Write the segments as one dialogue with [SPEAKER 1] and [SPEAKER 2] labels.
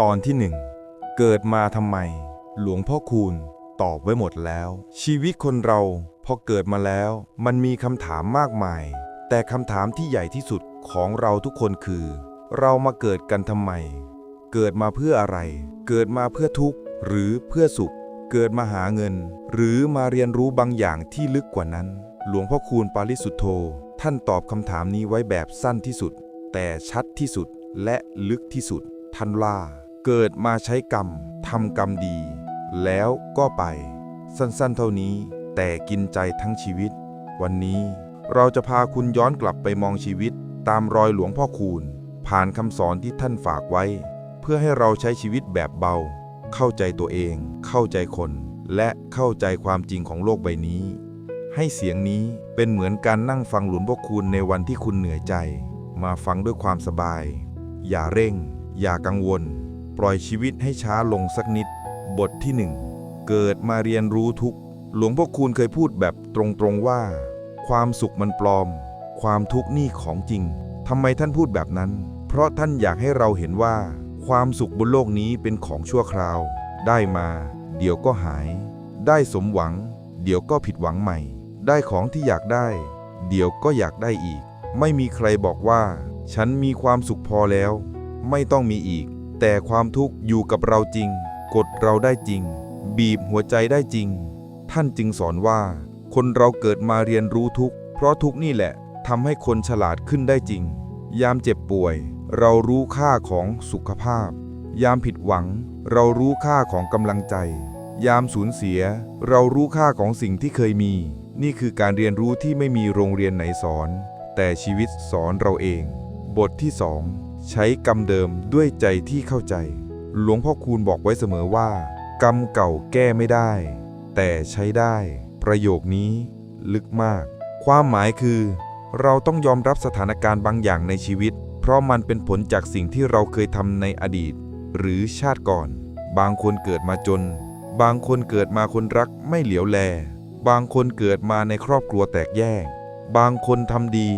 [SPEAKER 1] ตอนที่หนึ่งเกิดมาทำไม หลวงพ่อคูณตอบไว้หมดแล้ว ชีวิตคนเราพอเกิดมาแล้ว มันมีคำถามมากมาย แต่คำถามที่ใหญ่ที่สุดของเราทุกคนคือ เรามาเกิดกันทำไม เกิดมาเพื่ออะไร เกิดมาเพื่อทุกข์หรือเพื่อสุข เกิดมาหาเงิน หรือมาเรียนรู้บางอย่างที่ลึกกว่านั้น หลวงพ่อคูณปาริสุทธโธท่านตอบคำถามนี้ไว้แบบสั้นที่สุด แต่ชัดที่สุดและลึกที่สุดท่านว่า เกิดมาใช้กรรมทำกรรมดี แล้วก็ไป สั้นๆ เท่านี้แต่กินใจทั้งชีวิต วันนี้เราจะพาคุณย้อนกลับไปมองชีวิต ตามรอยหลวงพ่อคูณ ผ่านคำสอนที่ท่านฝากไว้ เพื่อให้เราใช้ชีวิตแบบเบา เข้าใจตัวเอง เข้าใจคน และเข้าใจความจริงของโลกใบนี้ ให้เสียงนี้เป็นเหมือนการนั่งฟังหลวงพ่อคูณในวันที่คุณเหนื่อยใจ มาฟังด้วยความสบาย อย่าเร่ง อย่ากังวล ปล่อยชีวิตให้ช้าลงสักนิด บทที่หนึ่งเกิดมาเรียนรู้ทุกหลวงพ่อคูณเคยพูดแบบตรงๆว่า ความสุขมันปลอม ความทุกข์นี่ของจริงทำไมท่านพูดแบบนั้น เพราะท่านอยากให้เราเห็นว่า ความสุขบนโลกนี้เป็นของชั่วคราว ได้มา เดี๋ยวก็หาย ได้สมหวัง เดี๋ยวก็ผิดหวังใหม่ ได้ของที่อยากได้ เดี๋ยวก็อยากได้อีก ไม่มีใครบอกว่า ฉันมีความสุขพอแล้ว ไม่ต้องมีอีก แต่ความทุกข์อยู่กับเราจริง กดเราได้จริง บีบหัวใจได้จริง ท่านจึงสอนว่า คนเราเกิดมาเรียนรู้ทุกข์เพราะทุกข์นี่แหละทำให้คนฉลาดขึ้นได้จริง ยามเจ็บป่วย เรารู้ค่าของสุขภาพ ยามผิดหวัง เรารู้ค่าของกำลังใจ ยามสูญเสีย เรารู้ค่าของสิ่งที่เคยมี นี่คือการเรียนรู้ที่ไม่มีโรงเรียนไหนสอน แต่ชีวิตสอนเราเอง บทที่สอง ใช้กรรมเดิมด้วยใจที่เข้าใจ หลวงพ่อคูณบอกไว้เสมอว่า กรรมเก่าแก้ไม่ได้ แต่ใช้ได้ ประโยคนี้ ลึกมาก ความหมายคือ เราต้องยอมรับสถานการณ์บางอย่างในชีวิต เพราะมันเป็นผลจากสิ่งที่เราเคยทำในอดีต หรือชาติก่อน บางคนเกิดมาจน บางคนเกิดมาคนรักไม่เหลียวแล บางคนเกิดมาในครอบครัวแตกแยก บางคนทำดี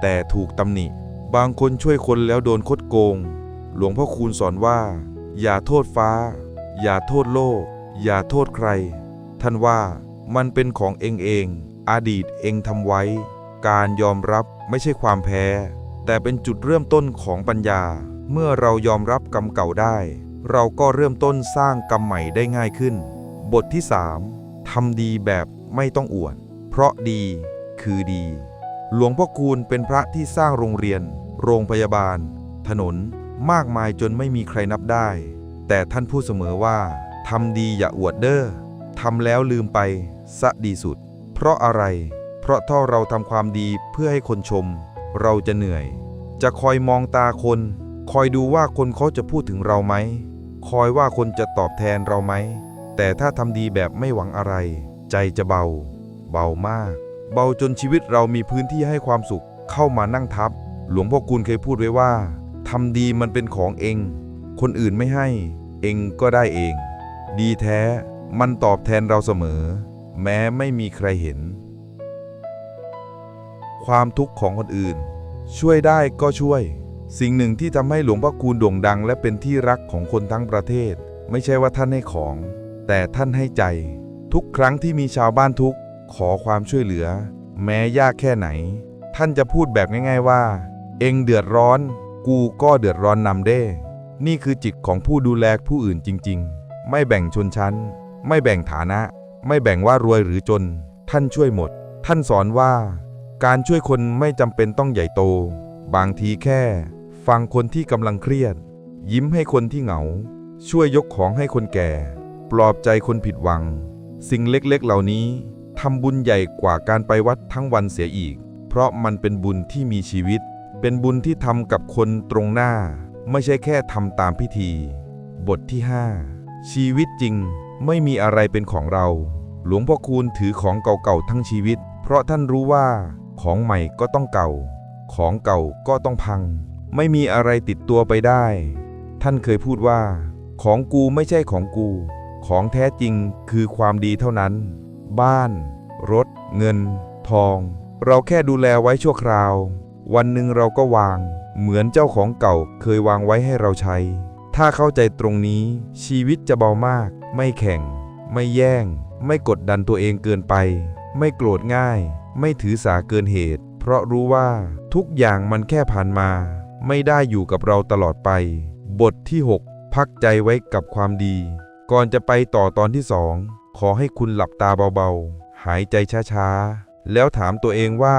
[SPEAKER 1] แต่ถูกตำหนิ บางคนช่วยคนแล้วโดนคดโกง หลวงพ่อคูณสอนว่า อย่าโทษฟ้า อย่าโทษโลก อย่าโทษใคร ท่านว่ามันเป็นของเองเอง อดีตเองทำไว้ การยอมรับไม่ใช่ความแพ้ แต่เป็นจุดเริ่มต้นของปัญญา เมื่อเรายอมรับกรรมเก่าได้ เราก็เริ่มต้นสร้างกรรมใหม่ได้ง่ายขึ้น บทที่ 3ทำดีแบบไม่ต้องอวด เพราะดีคือดี หลวงพ่อคูณเป็นพระที่สร้างโรงเรียน โรงพยาบาล ถนน มากมายจนไม่มีใครนับได้ แต่ท่านพูดเสมอว่าทำดีอย่าอวดเด้อทำแล้วลืมไปซะดีสุด เพราะอะไร เพราะถ้าเราทำความดีเพื่อให้คนชม เราจะเหนื่อย จะคอยมองตาคน คอยดูว่าคนเขาจะพูดถึงเราไหม คอยว่าคนจะตอบแทนเราไหม แต่ถ้าทำดีแบบไม่หวังอะไร ใจจะเบา เบามาก เบาจนชีวิตเรามีพื้นที่ให้ความสุขเข้ามานั่งทับ หลวงพ่อคูณเคยพูดไว้ว่าทำดีมันเป็นของเอง คนอื่นไม่ให้ เองก็ได้เอง ดีแท้มันตอบแทนเราเสมอ แม้ไม่มีใครเห็น ความทุกข์ของคนอื่น ช่วยได้ก็ช่วย สิ่งหนึ่งที่ทำให้หลวงพ่อคูณโด่งดัง และเป็นที่รักของคนทั้งประเทศ ไม่ใช่ว่าท่านให้ของ แต่ท่านให้ใจ ทุกครั้งที่มีชาวบ้านทุกข์ ขอความช่วยเหลือ แม้ยากแค่ไหน ท่านจะพูดแบบง่าย ๆว่า เองเดือดร้อน กูก็เดือดร้อนนำเด้ นี่คือจิตของผู้ดูแลผู้อื่นจริง ๆ ไม่แบ่งชนชั้น ไม่แบ่งฐานะ ไม่แบ่งว่ารวยหรือจน ท่านช่วยหมด ท่านสอนว่า การช่วยคนไม่จำเป็นต้องใหญ่โต บางทีแค่ ฟังคนที่กำลังเครียด ยิ้มให้คนที่เหงา ช่วยยกของให้คนแก่ ปลอบใจคนผิดหวัง สิ่งเล็กๆเหล่านี้ ทำบุญใหญ่กว่าการไปวัดทั้งวันเสียอีก เพราะมันเป็นบุญที่มีชีวิต เป็นบุญที่ทำกับคนตรงหน้า ไม่ใช่แค่ทำตามพิธี บทที่ 5 ชีวิตจริงไม่มีอะไรเป็นของเรา หลวงพ่อคูณถือของเก่าๆทั้งชีวิต เพราะท่านรู้ว่า ของใหม่ก็ต้องเก่า ของเก่าก็ต้องพัง ไม่มีอะไรติดตัวไปได้ ท่านเคยพูดว่า ของกูไม่ใช่ของกู ของแท้จริงคือความดีเท่านั้น บ้าน รถ เงิน ทอง เราแค่ดูแลไว้ชั่วคราว วันหนึ่งเราก็วาง เหมือนเจ้าของเก่าเคยวางไว้ให้เราใช้ ถ้าเข้าใจตรงนี้ ชีวิตจะเบามาก ไม่แข่ง ไม่แย่ง ไม่กดดันตัวเองเกินไป ไม่โกรธง่าย ไม่ถือสาเกินเหตุ เพราะรู้ว่าทุกอย่างมันแค่ผ่านมา ไม่ได้อยู่กับเราตลอดไป บทที่ 6 พักใจไว้กับความดี ก่อนจะไปต่อตอนที่สอง ขอให้คุณหลับตาเบาๆ หายใจช้าๆ แล้วถามตัวเองว่า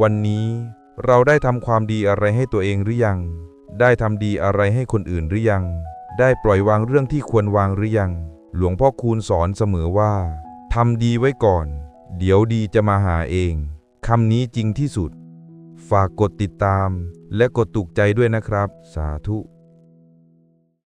[SPEAKER 1] วันนี้เราได้ทำความดีอะไรให้ตัวเองหรือยัง ได้ทำดีอะไรให้คนอื่นหรือยัง ได้ปล่อยวางเรื่องที่ควรวางหรือยัง หลวงพ่อคูณสอนเสมอว่าทำดีไว้ก่อน เดี๋ยวดีจะมาหาเองคำนี้จริงที่สุด ฝากกดติดตาม และกดตุกใจด้วยนะครับ สาธุ